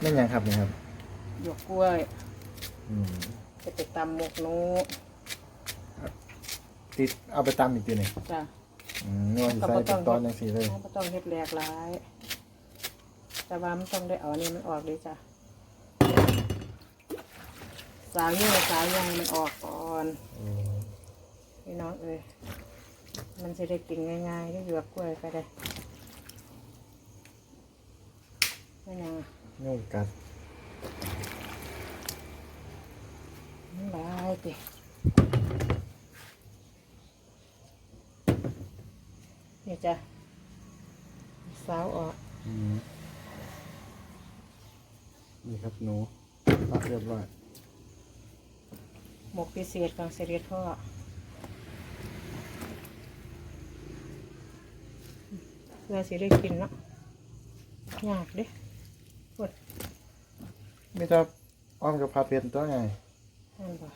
ไม่นหยังครับนี่ครับหยวกกล้วยอืมจะไปตำหมกหนูติดเอาไปตำอีกทีหนึ่งจ้ะอืมนี่ว่าสิใส่เป็นตอนจังซี่เลยเราไม่ต้องเฮ็ดแหลกหลาย แต่ว่ามันต้องได้เอาอันนี้มันออกเลยจ้ะสาวยิ่งสาวใหญ่มันออกก่อนอืมพี่น้องเอ้ยมันจะได้กินง่ายๆได้หยวกกล้วยก็ได้ไม่ยังอะ ยุ่งกัดมันหลายตินี่จ้ะสาวออกอืมนี่ครับหนูตัดเรียบร้อยหมกพิเศษของเสด็จพ่อเพื่อสิได้กินเนาะยากเด้ปวด ไม่จะอ้อมกับพาเป็นตัวไงนั่นบ่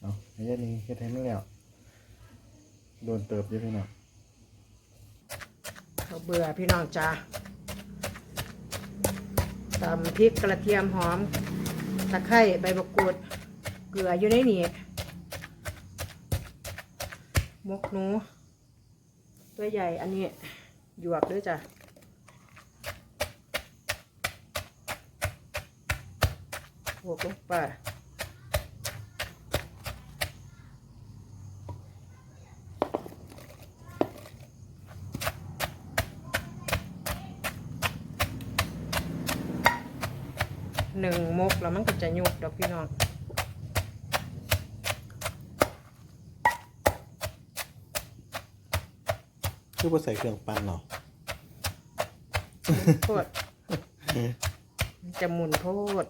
เอาไอ้เหี้ยันนี่เฮ็ดให้มันแล้วโดนเติบเยอะพี่น้องเขาเบื่อพี่น้องจ้าตำพริกกระเทียมหอม ตะไคร้ใบมะกรูด เกลืออยู่ในนี้มกหนู ตัวใหญ่อันนี้หยวกด้วยจ้ะ บวกลงไปหนึ่งมกแล้วมันก็จะยุบดอกพี่น้องคือบ่ใส่เครื่องปั่นหรอโพดมันจะหมุนโพด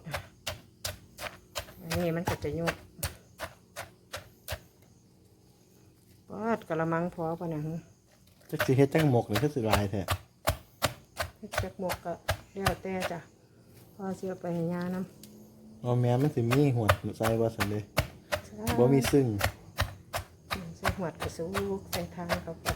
อันนี้มันก็จะยุบปอดกระมังพอปะเนี่ยหึจักสิเฮ็ดจังหมกหรือคือสิลายแท้เฮ็ดจักหมกก็แล้วแต่จ้ะพอเสียไปให้ยาน้อ๋อแม่มันสิมีหัวใส่บ่ซั่นเด้ำบ่มีซึ่งใส่หวดกระสุกใส่ทางเขาก็ข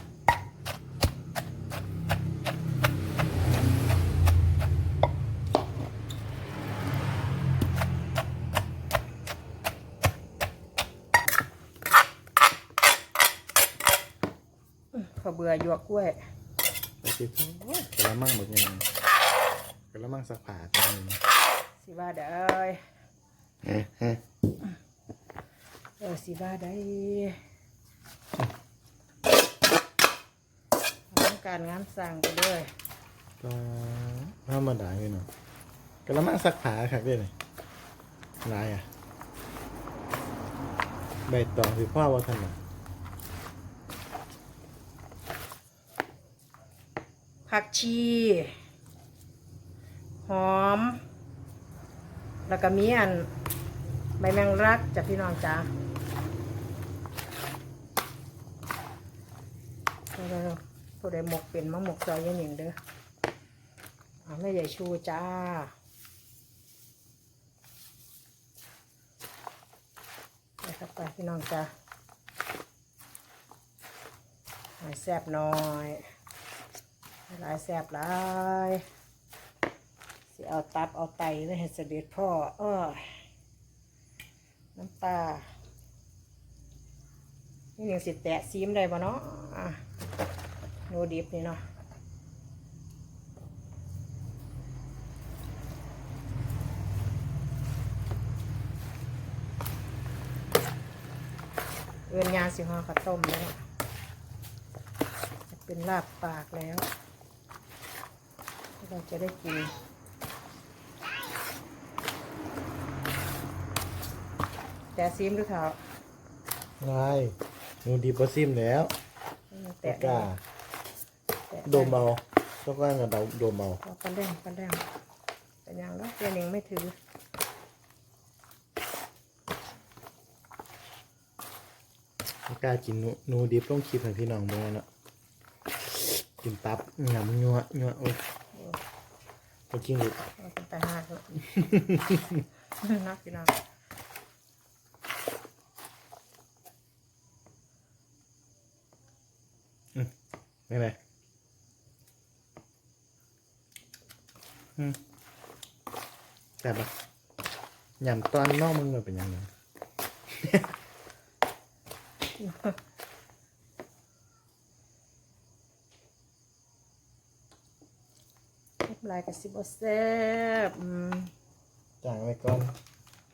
อเบื่อหยวกกล้วยไปสิโอ้ยกระมังบักใหญ่กระมังสักผ้าตัวนึงสิว่าได้เฮ้เฮ้เออสิว่าได้ทำการงานสั่งไปเลยก็ธรรมดาอยู่เนาะกระมังสักผ้าครับเด้นี่ลายอะใบตองสิพ่อว่าท่านน่ ผักชี หอม แล้วก็มีอันใบแมงรักจากพี่น้องจ้าเร็วๆผู้ใดหมกเป็นมะหมกซอยยันหนึ่งเด้อเอาไม่ใหญ่ชูจ้าไปครับไปพี่น้องจ้าแซบหน่อย หลายแซบหลายสิเอาตับเอาไตไว้ให้เสด็จพ่อเออน้ำปลานี่ยังสิแตะซีมได้บ่เนาะโนดิบนี่เนาะเอือนยาสิห่อข้าวต้มแล้ว เป็นลาบปากแล้ว เราจะได้กินแต่ซีมหรือเปล่าลายหนูดีบ่ซิมแล้วแตะกล้าแตะโดมเบาต้องการกับเราโดมเบาเอากันแดงกันแดงแต่ยังแล้วเจนิงไม่ถือไม่กล้ากินหนูหนูดิบต้องคลิปให้พี่น้องเบิ่งเนาะกินตับหยำยัวยัวโอ้ ยไปกินดิเอาเป็นตาหักแล้วนักพี่น้องไม่ไรอือืมแต่บปะยำตอนนอกมึงมันเป็นยังไง เรียบร้อยกับสิบแซ่บอืมจางไว้ก่อน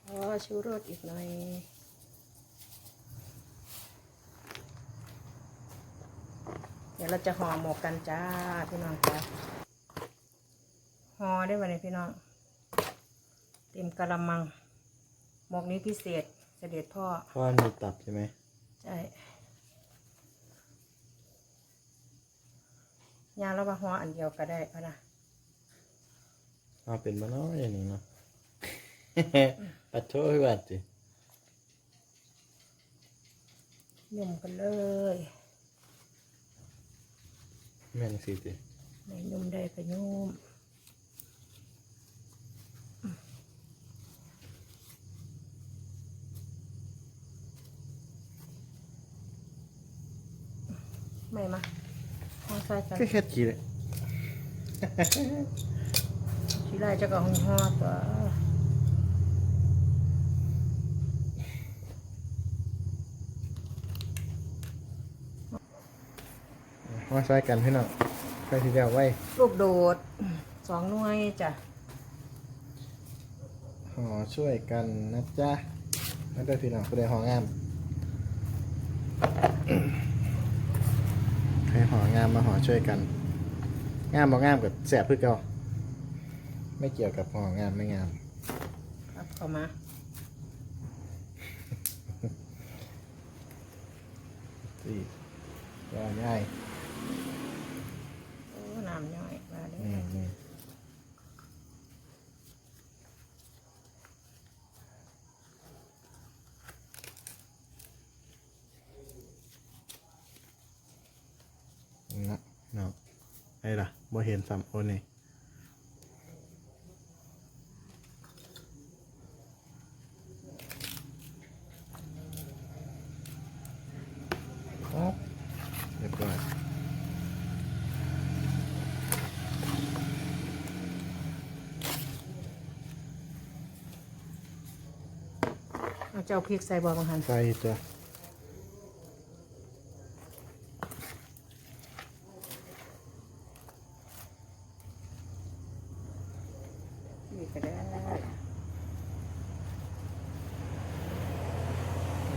อ๋อชูรสอีกหน่อยเดี๋ยวเราจะห่อหมกกันจ้าพี่น้องจ้าห่อได้วันนี้พี่น้องเต็มกะละมัง หมกนี้พิเศษเสด็จพ่อเพราะว่ามีตับใช่ไหมใช่ยางแล้วมาห่ออันเดียวก็ได้พะนะ เอาเป็นบ้านน้อยอย่างนี้เนาะปัดโทษให้บัดจิยุ่มกันเลยแม่นสิจิในยุ่มได้ก็ยุ่มไม่มาห่อใส่กันแค่แค่กี่เลย ทีไรจะก็ห่อห่อตัวมาใช้กันพี่น้องใครที่จะเอาไว้ ลูกโดดสองหน่วยจ้ะห่อช่วยกันนะจ๊ะนั่นด้วยพี่น้องผู้ใดห่องามใครห่องามมาห่อช่วยกัน งามบ่งามกับแสบเพื่อเก่า ไม่เกี่ยวกับห่องามไม่งามครับเข้ามา สี่ก็ง่ายโอ้น้ำย่อยมาเด้อือมอืมนะเนาะไอ้ล่ะบ่เห็นซ้ำโอนี่ครับเรียบร้อย เอาเจ้าพริกใส่บ่บางหันใส่จ้ะนี่ก็ได้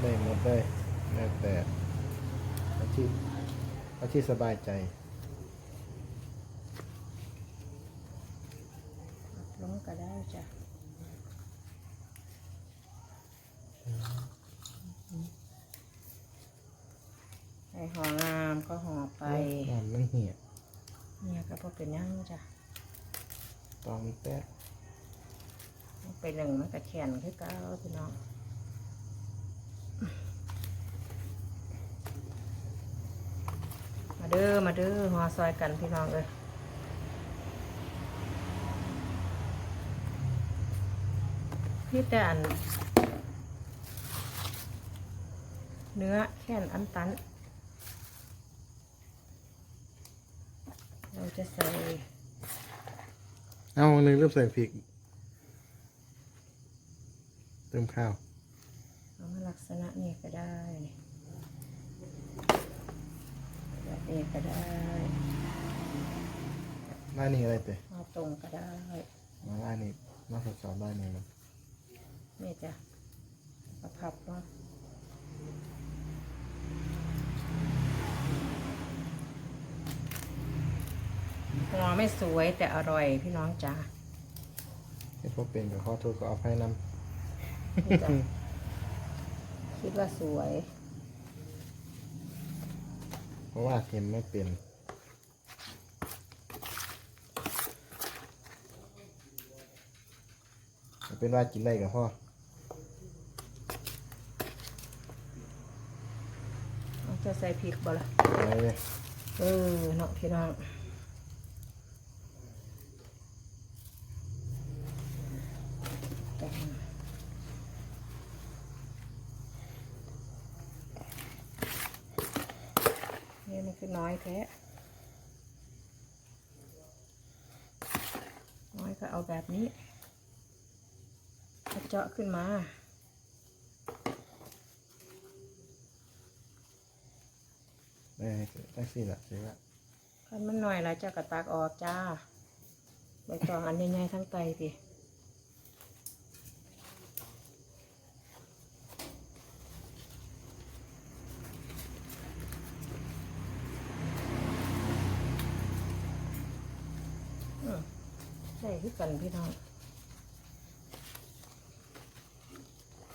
ได้หมดได้แล้วแต่เอาที่เอาที่สบายใจลงก็ได้จ้ะใส่ห่องามก็ห่อไป น้ำมัน เหี่ยเนี่ยก็พอเป็นหยังจ้ะตอมแป๊ะเอาไปหนึ่งมันก็แขนคือเก้าพี่น้องมาเด้อมาเด้อห่อซอยกันพี่น้องเลยนี่แต่อันเนื้อแค่นอันตัน เราจะใส่เอาหนึ่งเริ่มใส่พริก เติมข้าว เอามาลักษณะนี้ก็ได้แบบนี้ก็ได้ร้านนี้อะไรเตะเอาตรงก็ได้มาร้านนี้มาสดสอบร้านนี้มันนี่จ้ะมาพับเนาะ หัวไม่สวยแต่อร่อยพี่น้องจ้าให้พวกเป็นกับข้อโทษก็เอาให้นนี่จ้ะคิดว่าสวยำเพราะว่าเค็มไม่เป็นเอาเป็นว่ากินได้กับพ่อเอาจะใส่พริกบ่ละอะไรเลยเออเนาะพี่น้องแต่งนี่มัน คือน้อยแท้น้อยก็เอาแบบนี้กระเจาะขึ้นมาเออตั้งสี่ละใช่ปะคันมันหน่อยแล้วเจ้ากระตักออกจ้าใบตองอันใหญ่ๆทั้งไตดิ อืม ได้ที่กันพี่น้อง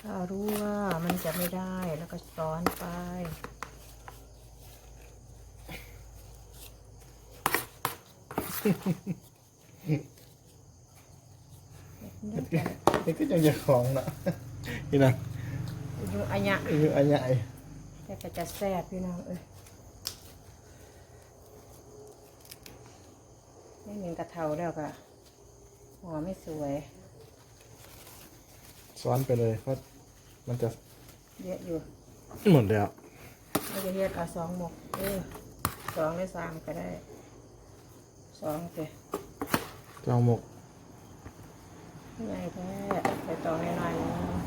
ถ้ารู้ว่ามันจะไม่ได้แล้วก็ซ้อนไปนี่ก็ยังจะของเนาะพี่น้องอยู่อันเนี้ยคืออันใหญ่แต่ก็จะแซ่บพี่น้องเอ้ยไม่เหมือนกระเทาแล้วก็ หัวไม่สวย ซ้อนไปเลยเพราะมันจะเยอะอยู่หมดแล้วไม่จะเฮ็ดเอาสองหมกเออสองหรือสามก็ได้สองเตะจองหมก ใหญ่แท้ไปต่อให้หน่อยนึง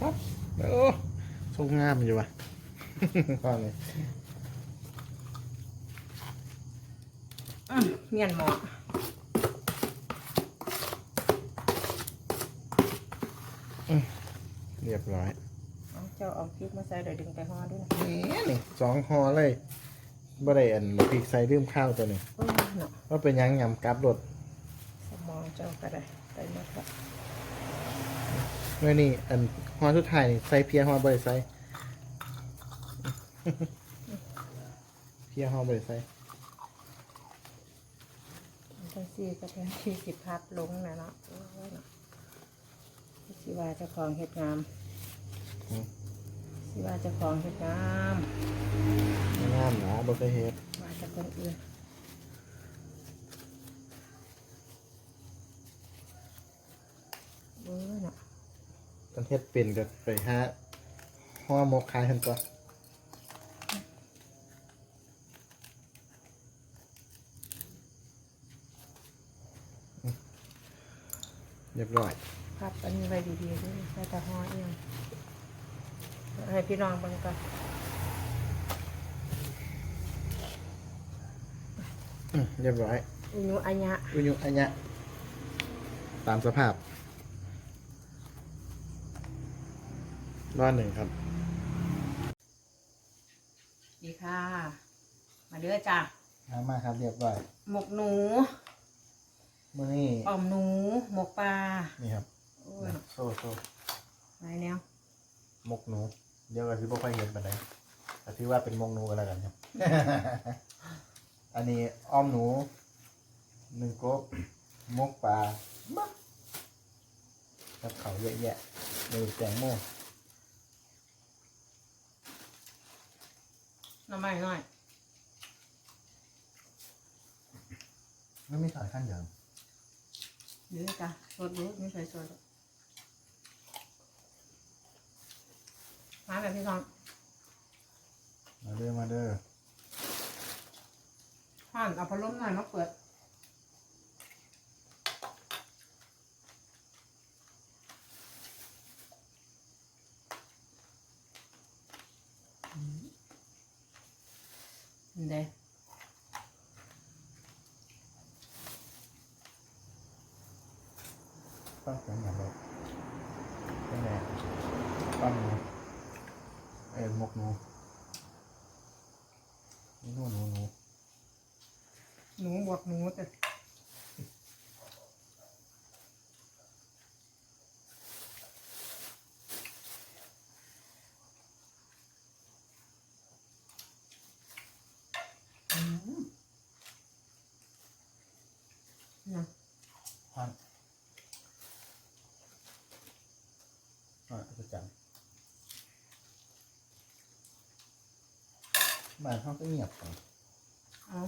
ปั๊บโอ้ทร งงามอยู่วะพอเลยอื้อเมียนหมอเรียบร้อยเอาเจ้าเอาพริกมาใส่เดี๋ยวดึงไปห่อด้วยนะนี่นี่สองห่อเลยบ่ได้อันพริกใส่ลืมข้าวตัวนี้โอ้ยเนาะว่าเป็นหยังยำกลับรถสมองเจ้าก็ได้ไปหมดละเมื่อนี่อันห่อสุดท้ายนี่ใส่เพียห่อบ่ได้ใส่ เพียห่อบ่ได้ใส่จังซี่ก็แทนที่สิพักลงนะเนาะโอ้ยเนาะสิว่าเจ้าของเฮ็ดงามสิว่าเจ้าของเฮ็ดงามไม่งามหนาบ่เคยเฮ็ดว่าจะคนอื่นเบ้อเนาะกันเฮ็ดเป็นก็ไปหาห่อหมกขายหั่นตัวอืมเรียบร้อยพับอันนี้ไว้ดีๆด้วยใส่ตะห่อเองให้พี่น้องเบิ่งก่อนอืมเรียบร้อยอุญุอัญญะอุยุอันเนี้ยตามสภาพรอดหนึ่งครับ ดีค่ะ มาเด้อจ้ะน้ำมาครับเรียบร้อย หมกหนู มื่อนี้อ่อมหนูหมกปลานี่ครับโอ้ยโซ่โซ่ไรแนวหมกหนู เดี๋ยวก็ที่บ่ค่อยเห็นปานใดแต่ที่ว่าเป็นหมกหนูกันแล้วกันครับ อันนี้อ้อมหนูหนึ่งกบหมกปลาบักกับเขาวเยอะแยะเลยแตงโมน้ำใหม่หน่อย ไม่มีสายขั้นอย่าง เด้อจ้ะสดรู้ไม่ใส่สดมาแบบพี่น้องมาเด้อมาเด้อห่านเอาพัดลมหน่อยมาเปิดเด้ ตั้งเป็นอย่างไรเป็นไงปั้งเอ็นหมกนูหนูหนูหนู หนูบวกหนูแต่นะ พัน อ่าประจำบ้านเขาก็เงียบไปเอา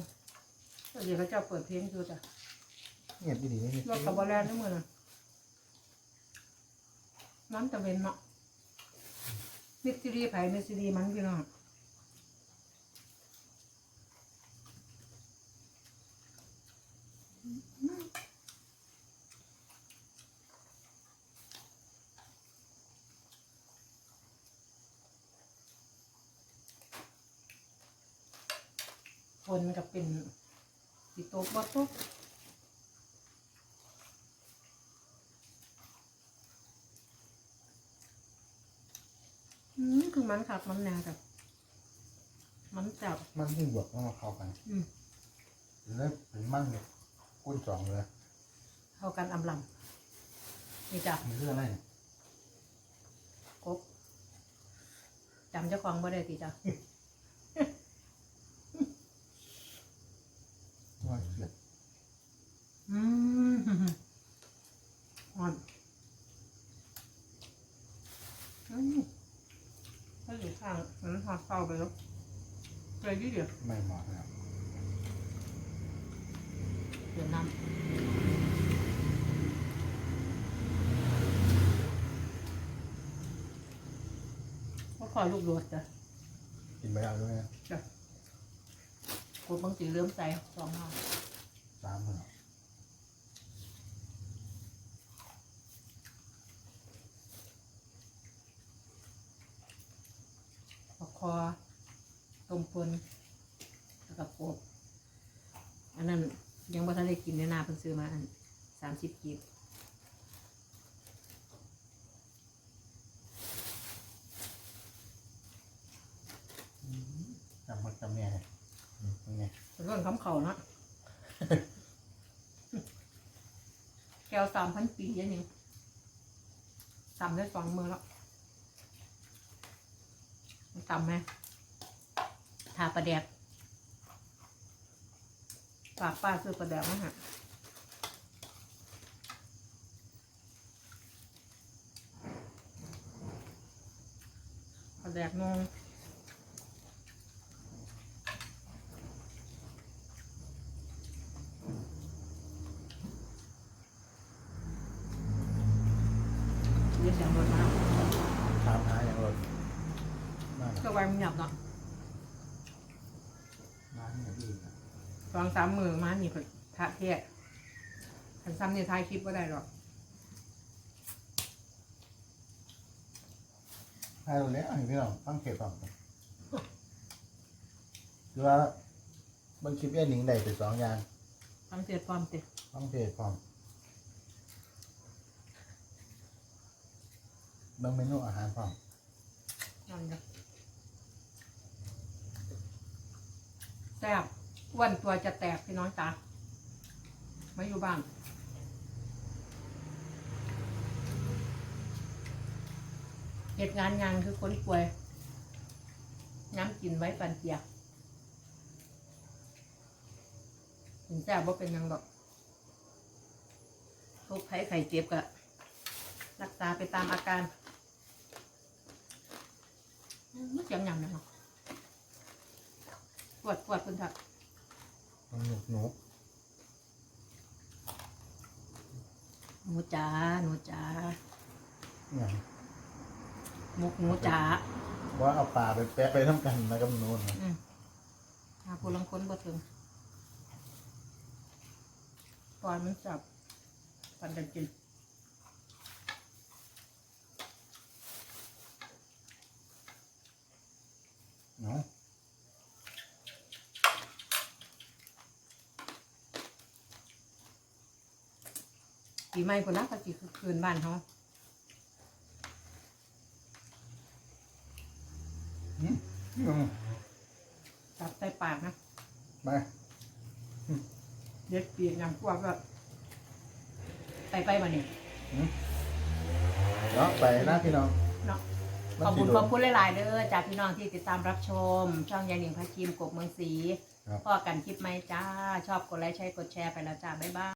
เดี๋ยวเขาจะเปิดเพลงดูจ้ะเงียบดีๆนี่รถกับบอลแลนด์นี่มือนะน้ำตะเวนเนาะมิสซิรีไผ่มิสซิรีมันพี่น้อง คนกับเป็นสีโต๊ะบอโต๊ะอืมคือมันขับมันแนวแบบมันจับมันที่บวกมันมาเข้ากันอืมแล้วเป็นมั่งเนี่ยกุ้นสองเลยเข้ากันอำลำนี่จ้ะมันเรื่องอะไรเนี่ยกบจำเจ้าของบ่ได้ติจ้ะ ว่าเกลียด อืมอ่อนอืมถ้าอยู่ข้างมันหอดเข้าไปแล้วเลยที่เดียวไม่เหมาะนะครับเดี๋ยวน้ำก็คอยลูกโดดจ้ะกินไปแล้วด้วยนะจ้ะกดบางสีเริ่มใจสองห้าสามคนปล อต้มปนแล้วก็กบอันนั้นยังบ่ทันได้กินในนาเพิ่นซื้อมาอันสามสิบกีบจำมันจำเนี่ยอืมเป็นไงเป็นร่อนคำเขาเนาะแก้วสามพันปียังนี่ตำได้สองมือแล้ว จำไหมทาปลาแดกฝากป้าซื้อปลาแดกมาฮะปลาแดกงงเรียกเสียงรถมาแล้ว ถามหาอย่างรถมา ก็ไว้มันหยับเนาะ ร้านอย่างอื่นนะ ส องสามมือมานี่เพิ่นพระเทศขันซ้ำเนี่ยท้ายคลิปก็ได้หรอกให้เราเนี้ยให้พี่น้องฟังเขตฟังก่อนคือว่าบางคลิปเอ็นหนิงได้ไปสองอย่างฟังเสียดความเต็ฟังเพจพร้อมบางเมนูอาหารพร้อมนั่นจ้ะแซ่บ อ้วนตัวจะแตกพี่น้องจ๋ามาอยู่บ้านเหตุงานงานคือคนป่วยย้ำกินไว้ปันเปียกถึงแซ่บว่าเป็นยังดอกทุกไข้ไข่เจ็บก็รักษาไปตามอาการไม่เสียงยังนะปวดปวดคุณทัก มันหนุกหนุกหนูจ๋าหนูจ๋าอย่างมุกหนูจ๋าว่าเอาปลาไปแปะไปทำกันนะกับหนูนะอืมหาผู้ลังคนบ่ถึงปล่อยมันจับปันกันกินเนาะ ปีใหม่คนละก็สิคืนบ้านเขาอืมอืมจับใส่ปากนะไปเด็ดปีกอย่างพวกก็ไปไปมาเนี่ยเนาะไปนะพี่น้องเนาะมันขอบสิคุณโดขนอบคุณหลายๆเด้อจากพี่น้องที่ติดตามรับชม ช่องยายหนิงพระคิมกบเมืองศรีครับพ่อกันคลิปไหมจ้า ชอบกดไลค์ใช้กดแชร์ไปแล้วจ้า บ๊ายบาย